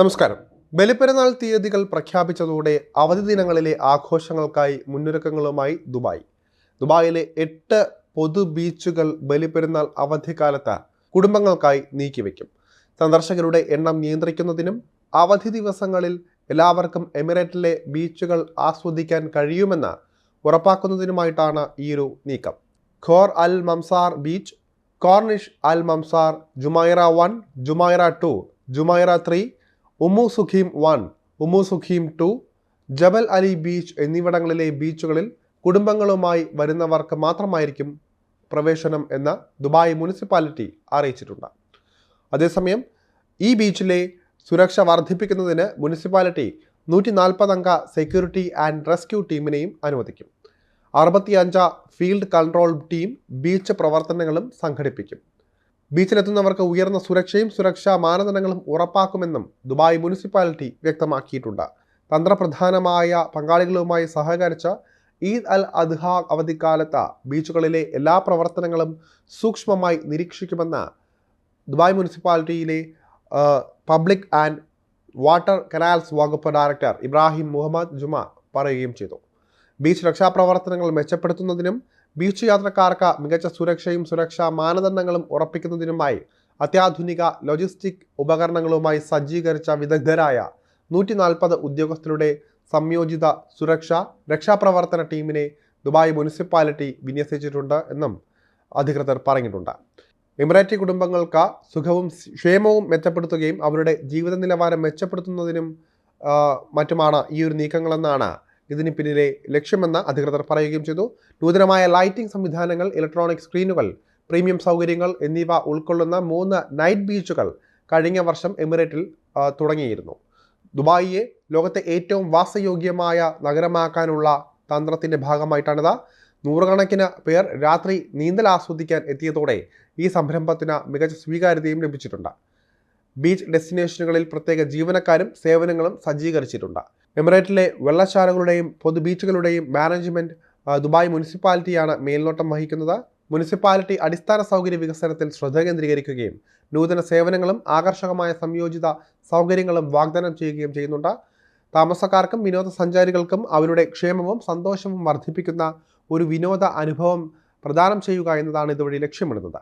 നമസ്കാരം. ബലിപ്പെരുന്നാൾ തീയതികൾ പ്രഖ്യാപിച്ചതോടെ അവധി ദിനങ്ങളിലെ ആഘോഷങ്ങൾക്കായി മുന്നൊരുക്കങ്ങളുമായി ദുബായ്. ദുബായിലെ എട്ട് പൊതു ബീച്ചുകൾ ബലിപ്പെരുന്നാൾ അവധിക്കാലത്ത് കുടുംബങ്ങൾക്കായി നീക്കിവെക്കും. സന്ദർശകരുടെ എണ്ണം നിയന്ത്രിക്കുന്നതിനും അവധി ദിവസങ്ങളിൽ എല്ലാവർക്കും എമിറേറ്റിലെ ബീച്ചുകൾ ആസ്വദിക്കാൻ കഴിയുമെന്ന് ഉറപ്പാക്കുന്നതിനുമായിട്ടാണ് ഈയൊരു നീക്കം. Khor Al Mamzar beach corniche Al Mamzar Jumeirah one Jumeirah two Jumeirah three Umm Suqeim one Umm Suqeim two Jebel Ali beach എന്നിവിടങ്ങളിലെ ബീച്ചുകളിൽ കുടുംബങ്ങളുമായി വരുന്നവർക്ക് മാത്രമായിരിക്കും പ്രവേശനം എന്ന് ദുബായ് മുനിസിപ്പാലിറ്റി അറിയിച്ചിട്ടുണ്ട്. അതേസമയം ഈ ബീച്ചിലെ സുരക്ഷ വർദ്ധിപ്പിക്കുന്നതിന് മുനിസിപ്പാലിറ്റി നൂറ്റി നാൽപ്പതംഗ സെക്യൂരിറ്റി ആൻഡ് റെസ്ക്യൂ ടീമിനെയും അനുവദിക്കും. അറുപത്തിയഞ്ച ഫീൽഡ് കൺട്രോൾ ടീം ബീച്ച് പ്രവർത്തനങ്ങളും സംഘടിപ്പിക്കും. ബീച്ചിലെത്തുന്നവർക്ക് ഉയർന്ന സുരക്ഷയും സുരക്ഷാ മാനദണ്ഡങ്ങളും ഉറപ്പാക്കുമെന്നും ദുബായ് മുനിസിപ്പാലിറ്റി വ്യക്തമാക്കിയിട്ടുണ്ട്. തന്ത്രപ്രധാനമായ പങ്കാളികളുമായി സഹകരിച്ച ഈദ് അൽ അദ്ഹ അവധിക്കാലത്ത് ബീച്ചുകളിലെ എല്ലാ പ്രവർത്തനങ്ങളും സൂക്ഷ്മമായി നിരീക്ഷിക്കുമെന്ന് ദുബായ് മുനിസിപ്പാലിറ്റിയിലെ പബ്ലിക് ആൻഡ് വാട്ടർ കനാൽസ് വകുപ്പ് ഡയറക്ടർ ഇബ്രാഹിം മുഹമ്മദ് ജുമ പറയുകയും ചെയ്തു. ബീച്ച് രക്ഷാപ്രവർത്തനങ്ങൾ മെച്ചപ്പെടുത്തുന്നതിനും ബീച്ച് യാത്രക്കാർക്ക് മികച്ച സുരക്ഷയും സുരക്ഷാ മാനദണ്ഡങ്ങളും ഉറപ്പിക്കുന്നതിനുമായി അത്യാധുനിക ലോജിസ്റ്റിക് ഉപകരണങ്ങളുമായി സജ്ജീകരിച്ച വിദഗ്ധരായ നൂറ്റി നാൽപ്പത് ഉദ്യോഗസ്ഥരുടെ സംയോജിത സുരക്ഷ രക്ഷാപ്രവർത്തന ടീമിനെ ദുബായ് മുനിസിപ്പാലിറ്റി വിന്യസിച്ചിട്ടുണ്ട് എന്നും അധികൃതർ പറഞ്ഞിട്ടുണ്ട്. എമിറേറ്റി കുടുംബങ്ങൾക്ക് സുഖവും ക്ഷേമവും മെച്ചപ്പെടുത്തുകയും അവരുടെ ജീവിത നിലവാരം മെച്ചപ്പെടുത്തുന്നതിനും മറ്റുമാണ് ഈ ഒരു നീക്കങ്ങളെന്നാണ് ഇതിന് പിന്നിലെ ലക്ഷ്യമെന്ന് അധികൃതർ പറയുകയും ചെയ്തു. നൂതനമായ ലൈറ്റിംഗ് സംവിധാനങ്ങൾ ഇലക്ട്രോണിക് സ്ക്രീനുകൾ പ്രീമിയം സൗകര്യങ്ങൾ എന്നിവ ഉൾക്കൊള്ളുന്ന മൂന്ന് നൈറ്റ് ബീച്ചുകൾ കഴിഞ്ഞ വർഷം എമിറേറ്റിൽ തുടങ്ങിയിരുന്നു. ദുബായിയെ ലോകത്തെ ഏറ്റവും വാസയോഗ്യമായ നഗരമാക്കാനുള്ള തന്ത്രത്തിന്റെ ഭാഗമായിട്ടാണിത്. നൂറുകണക്കിന് പേർ രാത്രി നീന്തൽ ആസ്വദിക്കാൻ എത്തിയതോടെ ഈ സംരംഭത്തിന് മികച്ച സ്വീകാര്യതയും ലഭിച്ചിട്ടുണ്ട്. ബീച്ച് ഡെസ്റ്റിനേഷനുകളിൽ പ്രത്യേക ജീവനക്കാരും സേവനങ്ങളും സജ്ജീകരിച്ചിട്ടുണ്ട്. എമിറേറ്റിലെ വെള്ളശാലകളുടെയും പൊതു ബീച്ചുകളുടെയും മാനേജ്മെന്റ് ദുബായ് മുനിസിപ്പാലിറ്റിയാണ് മേൽനോട്ടം വഹിക്കുന്നത്. മുനിസിപ്പാലിറ്റി അടിസ്ഥാന സൗകര്യ വികസനത്തിൽ ശ്രദ്ധ കേന്ദ്രീകരിക്കുകയും നൂതന സേവനങ്ങളും ആകർഷകമായ സംയോജിത സൗകര്യങ്ങളും വാഗ്ദാനം ചെയ്യുകയും ചെയ്യുന്നുണ്ട്. താമസക്കാർക്കും വിനോദസഞ്ചാരികൾക്കും അവരുടെ ക്ഷേമവും സന്തോഷവും വർദ്ധിപ്പിക്കുന്ന ഒരു വിനോദ അനുഭവം പ്രദാനം ചെയ്യുക എന്നതാണ് ഇതുവഴി ലക്ഷ്യമിടുന്നത്.